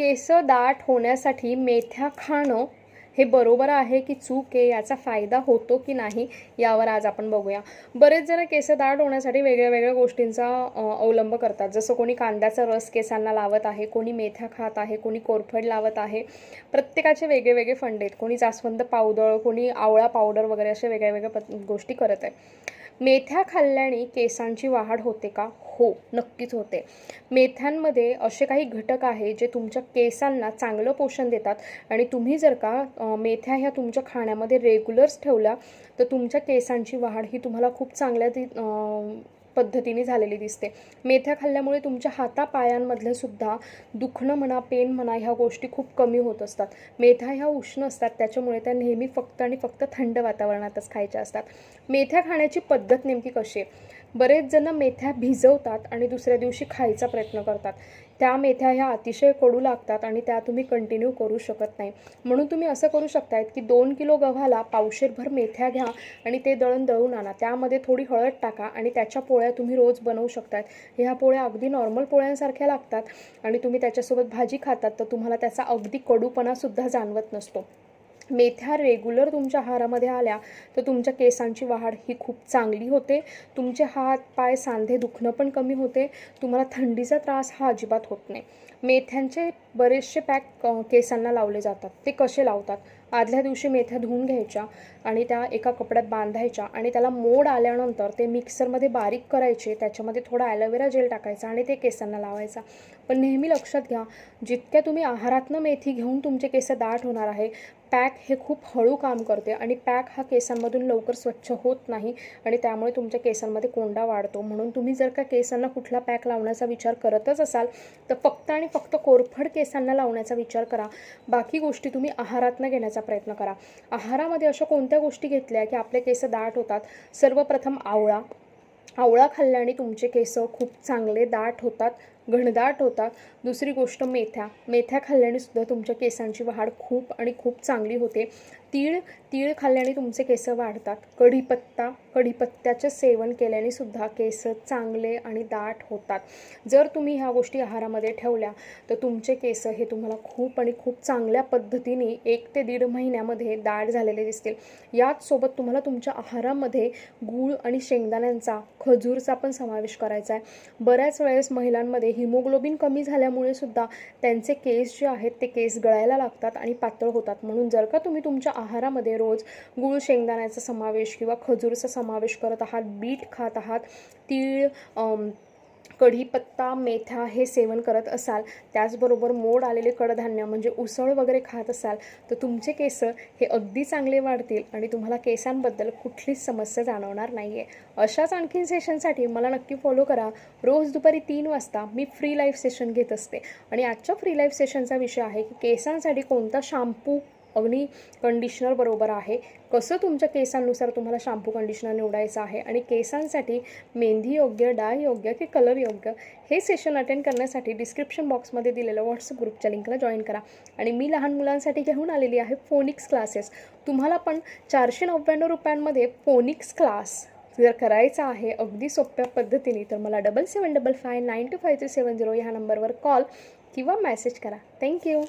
केस दाट होण्यासाठी मेथ्या खाणं हे बरोबर आहे की चूक आहे याचा फायदा होतो की नाही यावर आज आपण बघूया. बरेच जण केस दाट होण्यासाठी वेगळ्या वेगळ्या गोष्टींचा अवलंब करतात. जसं कोणी कांद्याचा रस केसांना लावत आहे कोणी मेथ्या खात आहे कोणी कोरफड लावत आहे. प्रत्येकाचे वेगळे वेगळे फंड आहेत. कोणी जास्वंद पावडर कोणी आवळा पावडर वगैरे अशा वेगळ्या वेगळ्या गोष्टी करत आहे मेथ्या खाल्ल्याने केसांची वाढ होते का? हो नक्कीच होते. मेथ्यांमध्ये असे काही घटक आहे जे तुमच्या केसांना चांगलं पोषण देतात आणि तुम्ही जर का मेथ्या ह्या तुमच्या खाण्यामध्ये रेग्युलर्स ठेवल्या तर तुमच्या केसांची वाढ ही तुम्हाला खूप चांगल्या ती पद्धतीने झालेली दिसते. मेथ्या खाल्ल्यामुळे तुमच्या हातापायांमधलं सुद्धा दुखणं म्हणा पेन म्हणा ह्या गोष्टी खूप कमी होत असतात. मेथ्या ह्या उष्ण असतात त्याच्यामुळे त्या नेहमी फक्त आणि फक्त थंड वातावरणातच खायच्या असतात. मेथ्या खाण्याची पद्धत नेमकी कशी आहे? बरेच जण मेथ्या भिजवतात आणि दुसऱ्या दिवशी खायचा प्रयत्न करतात. त्या मेथ्या ह्या अतिशय कडू लागतात आणि त्या तुम्ही कंटिन्यू करू शकत नाही. म्हणून तुम्ही असं करू शकतायत की दोन किलो गव्हाला पावशेरभर मेथ्या घ्या आणि ते दळण दळून आणा. त्यामध्ये थोडी हळद टाका आणि त्याच्या पोळ्या तुम्ही रोज बनवू शकतात ह्या पोळ्या अगदी नॉर्मल पोळ्यांसारख्या लागतात आणि तुम्ही त्याच्यासोबत भाजी खातात तर तुम्हाला त्याचा अगदी कडूपणासुद्धा जाणवत नसतो. मेथ्या रेग्युलर तुमच्या आहारामध्ये आल्या तर तुमच्या केसांची वाढ ही खूप चांगली होते. तुमचे हात पाय सांधे दुखणं पण कमी होते. तुम्हाला थंडीचा त्रास हा अजिबात होत नाही. मेथ्यांचे बरेचसे पॅक केसांना लावले जातात. ते कसे लावतात? आदल्या दिवशी मेथ्या धुवून घ्यायच्या आणि त्या एका कपड्यात बांधायच्या आणि त्याला मोड आल्यानंतर ते मिक्सरमध्ये बारीक करायचे त्याच्यामध्ये थोडा ॲलोवेरा जेल टाकायचा आणि ते केसांना लावायचा. पण नेहमी लक्षात घ्या जितक्या तुम्ही आहारातनं मेथी घेऊन तुमचे केस दाट होणार आहे पॅक हे खूप हळू काम करते आणि पॅक हा केसांमधून लवकर स्वच्छ होत नाही आणि त्यामुळे तुमच्या केसांमध्ये कोंडा वाढतो. म्हणून तुम्ही जर का केसांना कुठला पॅक लावण्याचा विचार करतच असाल तर फक्त आणि फक्त कोरफड केसांना लावण्याचा विचार करा. बाकी गोष्टी तुम्ही आहारातनं घेण्याचा प्रयत्न करा. आहारामध्ये अशा कोणत्या गोष्टी घेतल्या की आपले केस दाट होतात? सर्वप्रथम आवळा. आवळा खाल्ल्याने तुमचे केस खूप चांगले दाट होतात. घनदाट होतात दुसरी गोष्ट मेथ्या. मेथ्या खाल्ल्याने सुद्धा तुमच्या केसांची वाढ खूप आणि खूप चांगली होते. तीळ तीळ खाल्ल्याने तुमचे केस वाढतात. कढीपत्ता कढीपत्त्याचं सेवन केल्याने सुद्धा केस चांगले आणि दाट होतात. जर तुम्ही ह्या गोष्टी आहारामध्ये ठेवल्या तर तुमचे केस हे तुम्हाला खूप आणि खूप चांगल्या पद्धतीने एक ते दीड महिन्यामध्ये दाट झालेले दिसतील. याचसोबत तुम्हाला तुमच्या आहारामध्ये गूळ आणि शेंगदाण्यांचा खजूरचा पण समावेश करायचा आहे. बऱ्याच वेळेस महिलांमध्ये हिमोग्लोबिन कमी झाल्यामुळे सुद्धा त्यांचे केस जे आहेत ते केस गळायला लागतात आणि पातळ होतात. म्हणून जर का तुम्ही तुमच्या आहारामध्ये रोज गूळ शेंगदाण्याचा समावेश किंवा खजूरचा समावेश करत आहात बीट खात आहात तीळ कढीपत्ता मेथ्या हे सेवन करत असाल त्याचबरोबर मोड आलेले कडधान्य म्हणजे उसळ वगैरे खात असाल तर तुमचे केस हे अगदी चांगले वाढतील आणि तुम्हाला केसांबद्दल कुठलीच समस्या जाणवणार नाही आहे अशाच आणखीन सेशनसाठी मला नक्की फॉलो करा. रोज दुपारी तीन वाजता मी फ्री लाईफ सेशन घेत असते. आणि आजच्या फ्री लाईफ सेशनचा विषय आहे की केसांसाठी कोणता शॅम्पू अग्नी कंडिशनर बरोबर आहे. कसं तुमच्या केसांनुसार तुम्हाला शॅम्पू कंडिशनर निवडायचं आहे आणि केसांसाठी मेहंदी योग्य डाय योग्य की कलर योग्य हे सेशन अटेंड करण्यासाठी डिस्क्रिप्शन बॉक्समध्ये दिलेलं व्हॉट्सअप ग्रुपच्या लिंकला जॉईन करा. आणि मी लहान मुलांसाठी घेऊन आलेली आहे फोनिक्स क्लासेस तुम्हाला पण चारशे नव्याण्णव रुपयांमध्ये फोनिक्स क्लास जर करायचा आहे अगदी सोप्या पद्धतीने तर मला double seven double five nine two five three seven zero ह्या नंबरवर कॉल किंवा मेसेज करा. थँक्यू